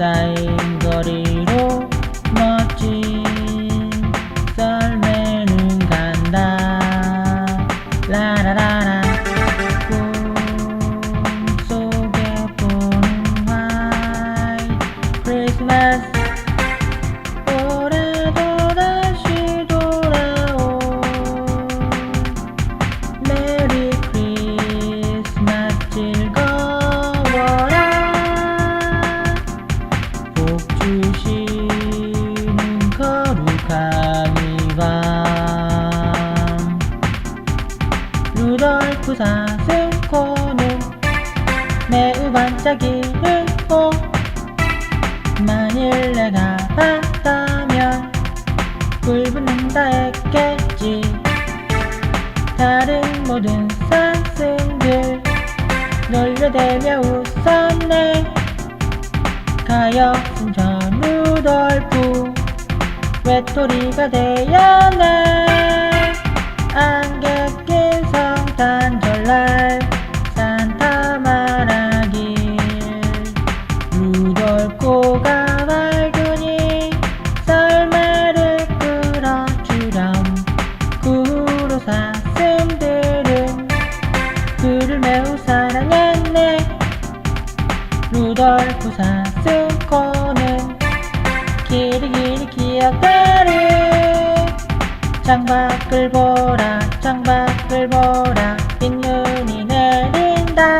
쌓인 거리로 멋진 썰매는 간다. 라라라라. 꿈속에 보는 화이트 크리스마스 반짝이는 봄 만일 내가 봤다면 불붙는다 했겠지 다른 모든 산승들 놀려대며 웃었네. 가엾은 저 루돌프 외톨이가 되었네 그를 매우 사랑했네. 루돌프 사슴코는 길이 길이 기억나를 창밖을 보라 창밖을 보라 빗눈이 내린다.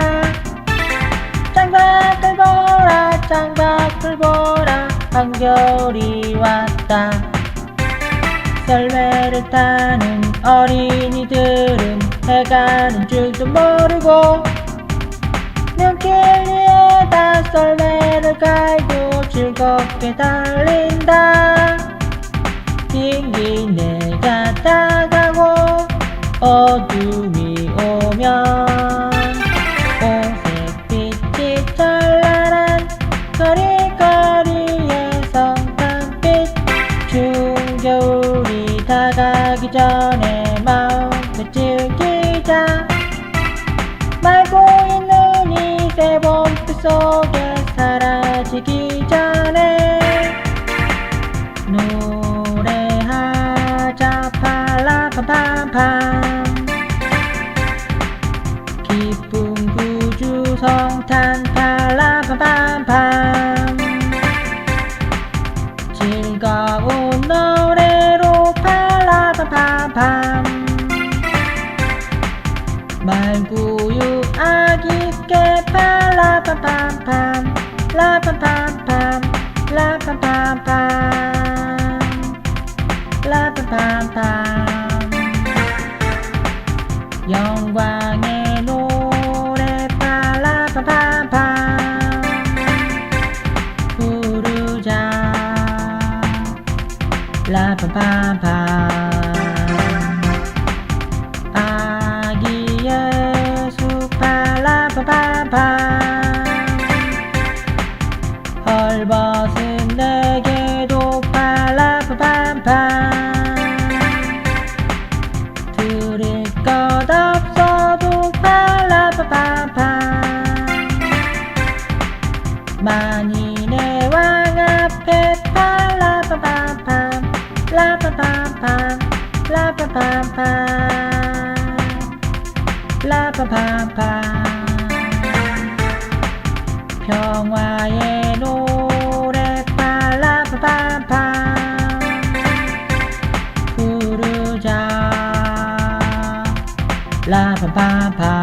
창밖을 보라 창밖을 보라 한겨울이 왔다. 썰매를 타는 어린이들은 해가는 줄도 모르고 눈길 위에다 썰매를 깔고 즐겁게 달린다. 빙긴 내가 다가고 어둠이 오면 오색빛이 찬란한 거리거리의 성탄빛 중겨울이 다가기 전 지기 전에 노래하자. 팔라팜팜팜 기쁜 구주 성탄. 팔라팜팜팜 즐거운 노래로 팔라팜팜팜 말구유 아기께 팔라팜팜팜 라팜팜팜 라팜팜팜 라팜팜팜. 영광의 노래 팔라팜팜팜. 부르자. 라팜팜팜 하나님의 왕 앞에 팔라바밤밤 라바밤밤 라바밤밤 라바밤밤. 평화의 노래 팔라바밤밤. 부르자. 라바밤밤.